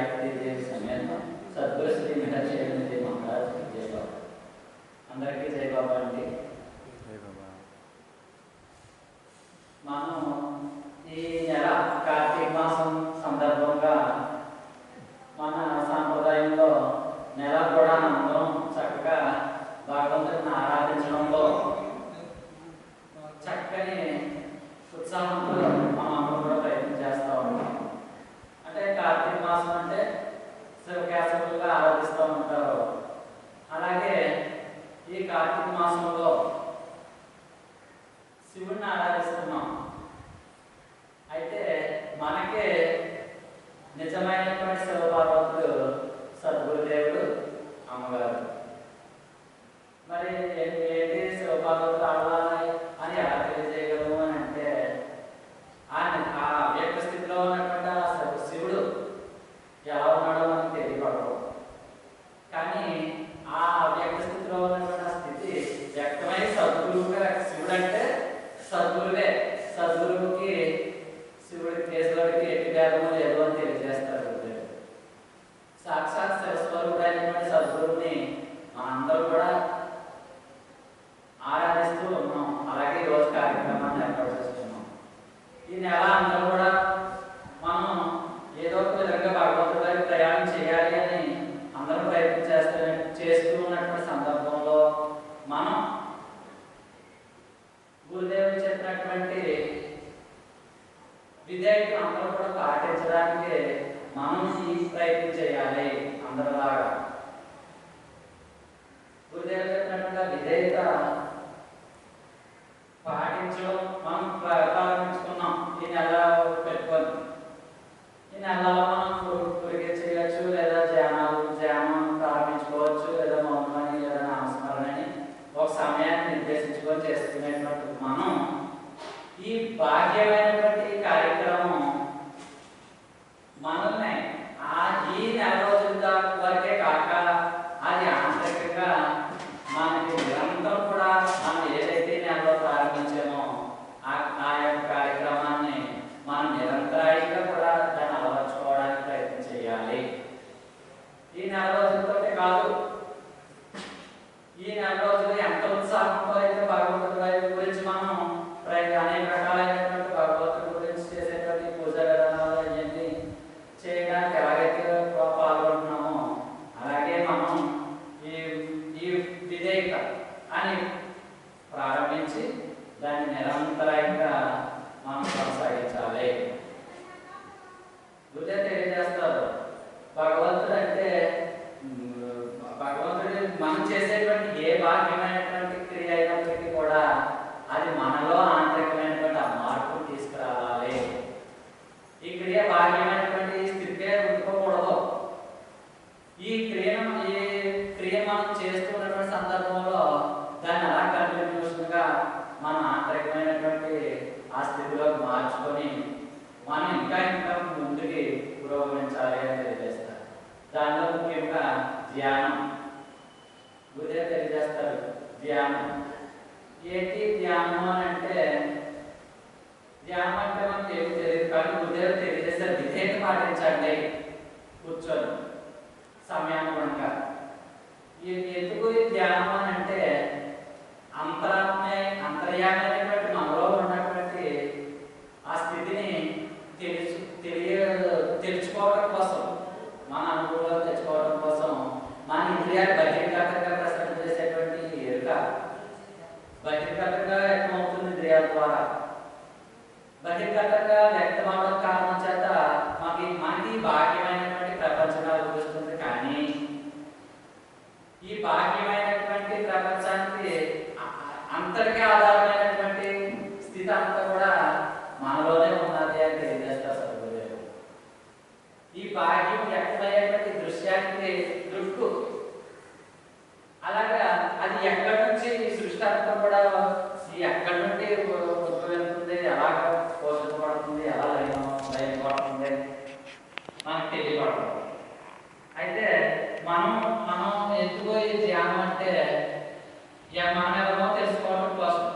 કાઢતી તે સમયમાં સદગુરુ શ્રી મહારાજ જય મહારાજ જય બાબા અંદરકી જય બાબા અંડી ఆ స్థితిలో మార్చుకొని మనం ఇంకా ఇంకా ముందుకి పురోగమించాలి అని తెలియజేస్తారు. దానిలో ముఖ్యంగా ధ్యానం. గురుదే తెలియజేస్తారు ధ్యానం. ఏంటి ధ్యానం అని అంటే ధ్యానం అంటే మనకి ఏమి తెలియదు కానీ గురుదేవుడు తెలియజేస్తారు విధేయత పాటించండి కూర్చొని. సమయానుగుణంగా. ఎందుకు ధ్యానం అని అంటే అంతరాత్మ అంతర్యామి అయితే మనం మనం ఎందుకు ఈ ధ్యానం అంటే మనం ఎవరినో తెలుసుకోవడం కోసం.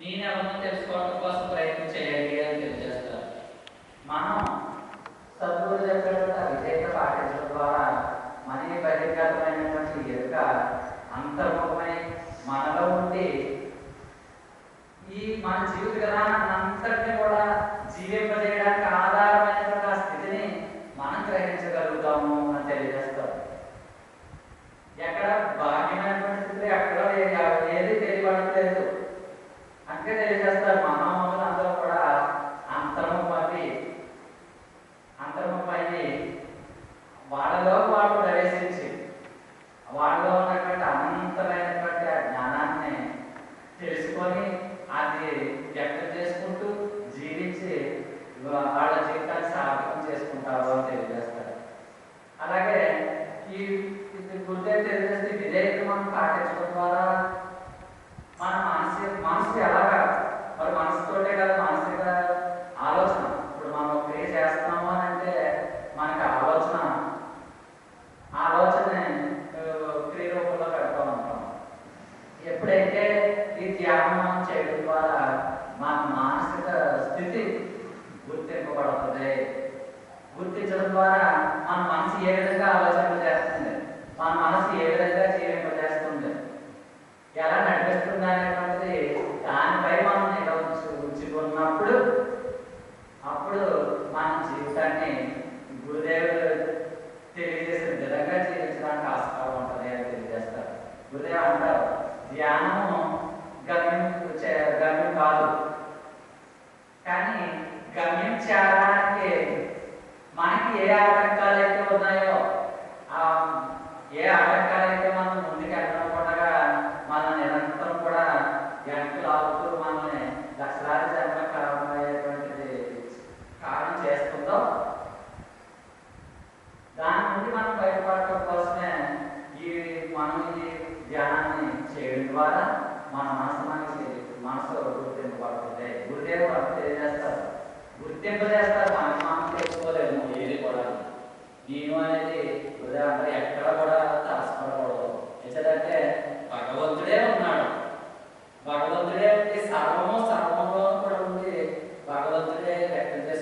నేను ఎవరినో తెలుసుకోవడం కోసం ప్రయత్నం చేయాలి అని తెలియజేస్తారు. మనం సద్గురు చెప్పినటువంటి విజేత పాటించడం ద్వారా మనకి బహిర్గతమైనటువంటి ఎరుక అంతర్ముఖమై మనలో ఉండి ఈ మన జీవిత విధానం వ్యాయామం చేయడం ద్వారా మన మానసిక స్థితి గుర్తింపబడుతుంది. గుర్తించడం ద్వారా మన మనసు ఏ విధంగా ఆలోచనలు చేస్తుంది? మన మనసు ఏ విధంగా జీవింపజేస్తుంది ఎలా నడిపిస్తుంది అనేటువంటిది దానిపై మనం ఉన్నప్పుడు అప్పుడు మన జీవితాన్ని గురుదేవుడు తెలియజేసిన విధంగా జీవించడానికి ఆస్కారం ఉంటుంది అని తెలియజేస్తారు. గురుదేవు అంటారు ధ్యానము గమ్యం గమ్యం కాదు. కానీ గమ్యం చేరడానికి మనకి ఏ ఆటంకాలు అయితే ఉన్నాయో है रेक्टेंगल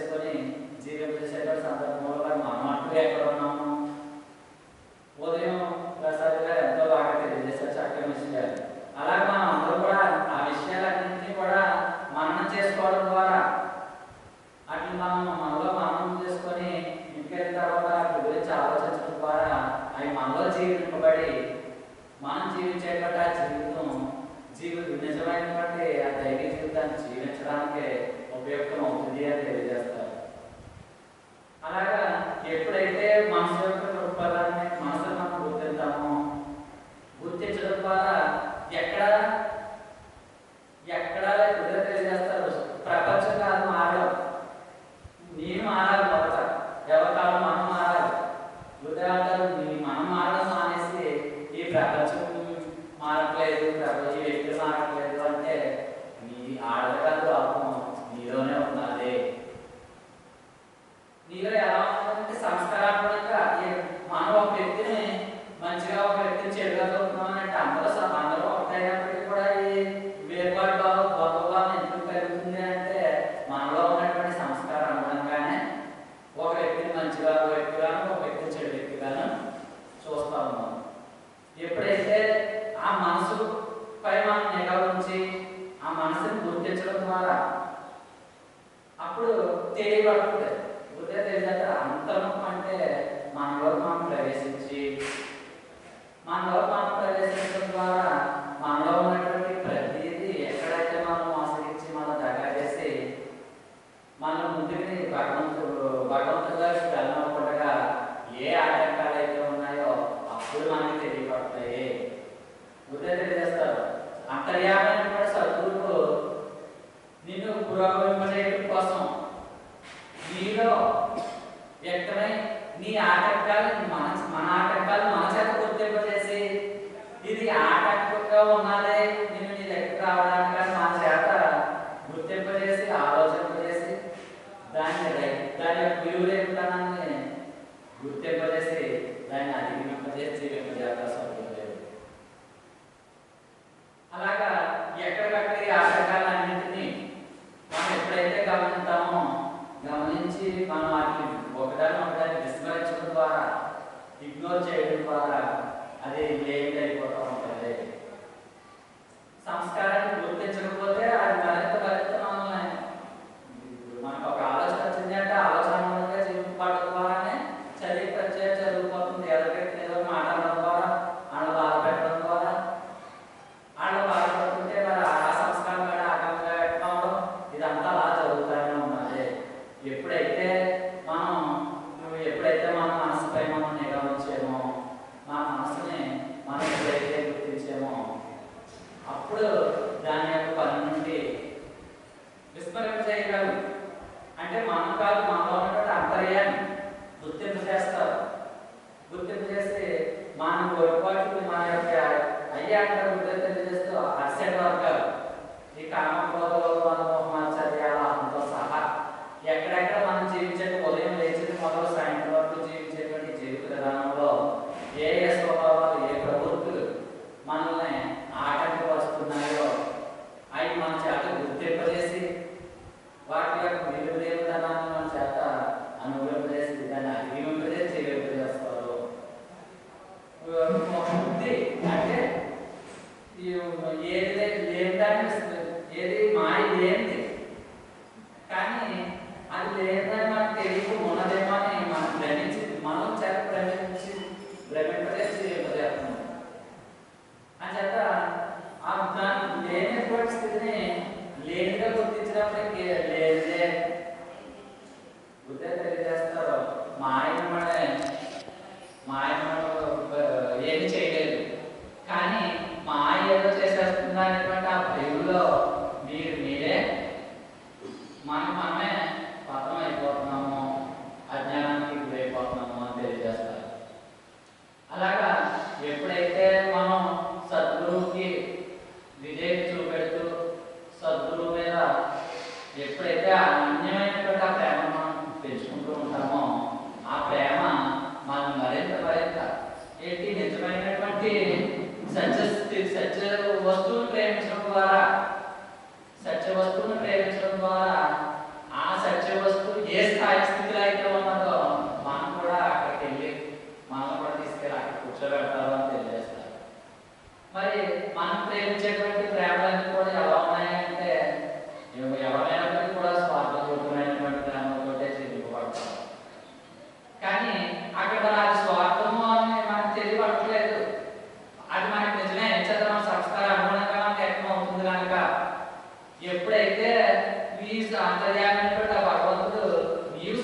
ఎక్కడై నీ ఆటకాలను 번째 क्या करोगे तो जैसे हर्षण वर्ग ये काम lemon కనుక ఎప్పుడైతే మీ అంతర్యామిని ఆ భగవంతుడు నీవు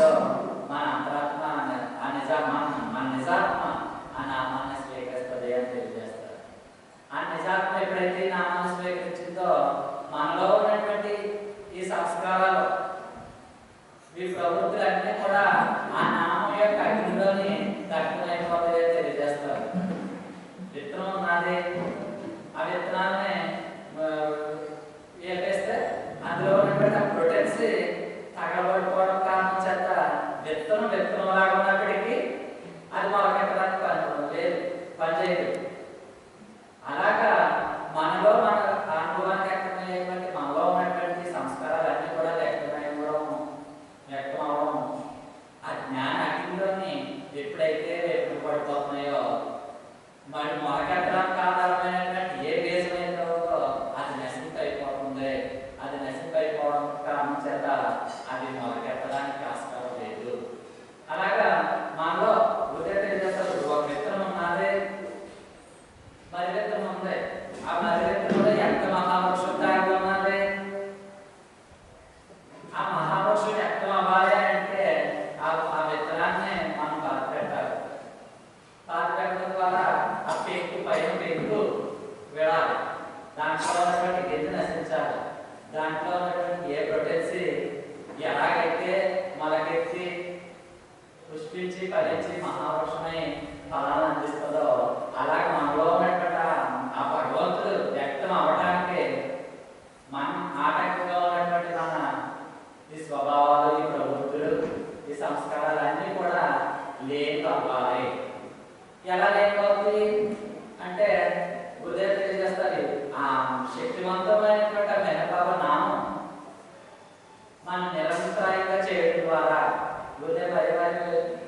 సో మన అంతరాత్మ ఆ నిజాత్మ మన నిజాత్మ ఆ నామాన్ని స్వీకరిస్తుంది అని తెలియజేస్తారు ఆ నిజాత్మ ఎప్పుడైతే నామాన్ని స్వీకరించిందో మనలో కూడా ఆ నామం యొక్క అగ్ని గురుదేవ ఎవరు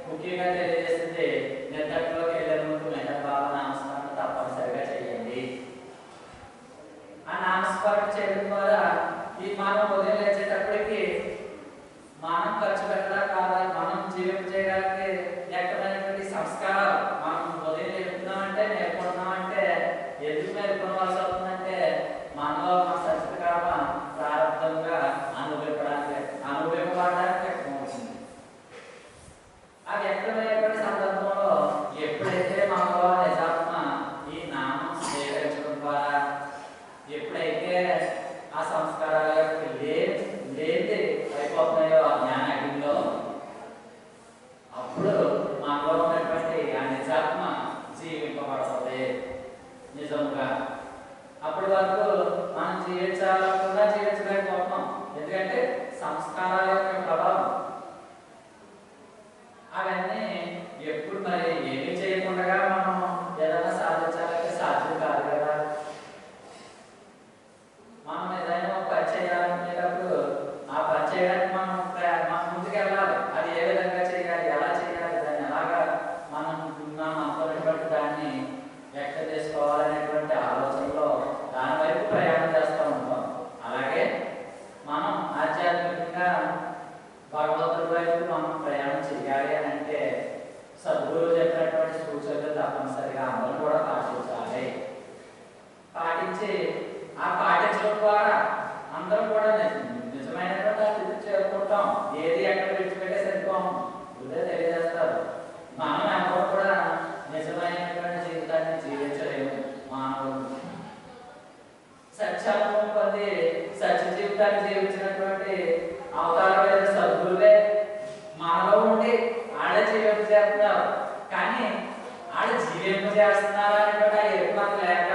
ముఖ్యంగా తెలియజేసింది నిద్రలోకి వెళ్ళే ముందు మెదభావ నామస్మరణ తప్పనిసరిగా చేయండి ఆ నామస్మరణ చేయడం ద్వారా ఈ మానవ ಹೇಗೆ ಆ ಸಂಸ್ಕಾರ ఉండి ఆడ జీవింప చేస్తున్నారు కానీ ఆడ జీవింప చేస్తున్నారా అంటే ఎక్కువ లేక